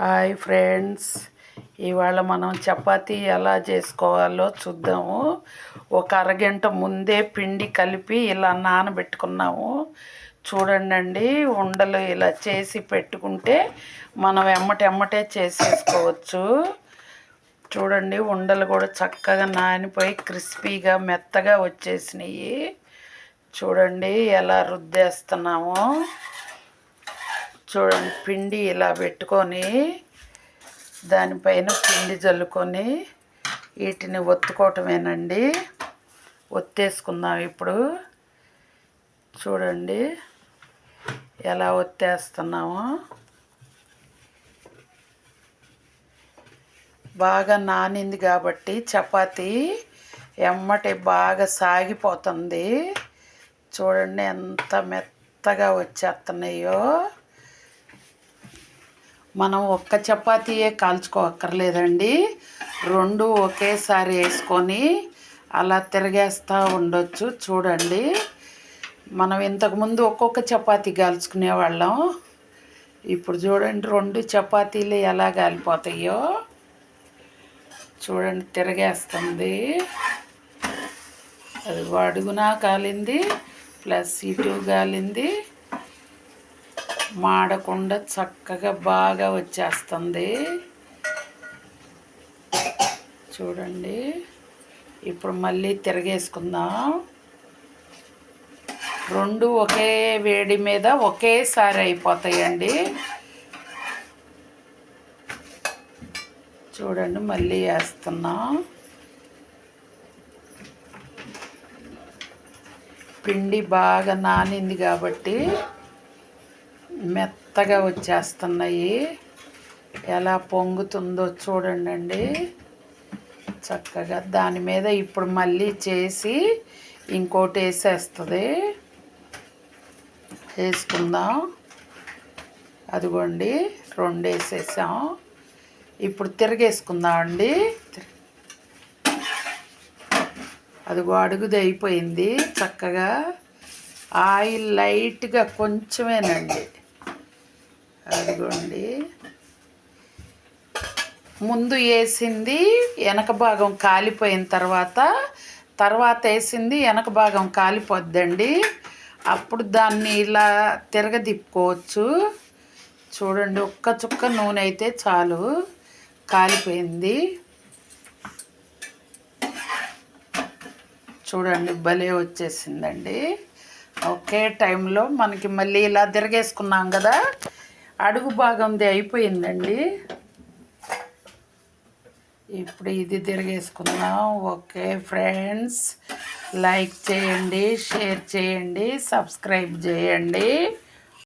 Hi friends. ఇవాళ మనం చపాతీ ఎలా చేసుకోవాలో చూద్దాము. ఒక అరగంట ముందే పిండి కలిపి ఇలా నానబెట్టుకున్నాము. చూడండి ఉండలు ఇలా చేసి పెట్టుకుంటే మనం ఎమ్మటెమ్మటే చేసేసుకోవచ్చు. చూడండి ఉండలు కూడా చక్కగా నానిపోయి క్రిస్పీగా మెత్తగా వచ్చేసినాయి. చూడండి ఎలా రుద్దేస్తున్నామో. చూడండి పిండి ఇలా పెట్టుకొని దానిపైన పిండి జల్లుకొని వీటిని ఒత్తుకోవటమేనండి. ఒత్తేసుకుందాం ఇప్పుడు. చూడండి ఎలా ఒత్తేస్తున్నాము. బాగా నానింది కాబట్టి చపాతి ఎమ్మటి బాగా సాగిపోతుంది. చూడండి ఎంత మెత్తగా వచ్చేస్తున్నాయో. మనం ఒక్క చపాతీయే కాల్చుకోక్కర్లేదండి. రెండు ఒకేసారి వేసుకొని అలా తిరగేస్తూ ఉండొచ్చు. చూడండి. మనం ఇంతకుముందు ఒక్కొక్క చపాతీ కాల్చుకునేవాళ్ళం. ఇప్పుడు చూడండి రెండు చపాతీలు ఎలా కాలిపోతాయో. చూడండి తిరగేస్తుంది. అది అడుగునా కాలింది ప్లస్ ఇటు కాలింది. మాడకుండా చక్కగా బాగా వచ్చేస్తుంది. చూడండి. ఇప్పుడు మళ్ళీ తిరగేసుకుందాం. రెండు ఒకే వేడి మీద ఒకేసారి అయిపోతాయండి. చూడండి మళ్ళీ వేస్తున్నాం. పిండి బాగా నానింది కాబట్టి మెత్తగా వచ్చేస్తున్నాయి. ఎలా పొంగుతుందో చూడండి అండి చక్కగా దాని మీద ఇప్పుడు మళ్ళీ చేసి ఇంకోటి వేసేస్తుంది. వేసుకుందాం. అదిగోండి రెండు వేసేసాం. ఇప్పుడు తిరగేసుకుందాం అండి. అదిగో అడుగుది అయిపోయింది. చక్కగా ఆయిల్ లైట్గా కొంచెమేనండి. అదిగోండి. ముందు వేసింది వెనక భాగం కాలిపోయిన తర్వాత తర్వాత వేసింది వెనక భాగం కాలిపోద్దండి. అప్పుడు దాన్ని ఇలా తిరగదిప్పుకోవచ్చు. చూడండి ఒక్క చుక్క నూనె అయితే చాలు కాలిపోయింది. చూడండి భలే వచ్చేసిందండి. ఒకే టైంలో మనకి మళ్ళీ ఇలా తిరగేసుకున్నాం కదా. అడుగు భాగంది అయిపోయిందండి. ఇప్పుడు ఇది తిరిగేసుకుందాం. ఓకే ఫ్రెండ్స్ లైక్ చేయండి షేర్ చేయండి సబ్స్క్రైబ్ చేయండి.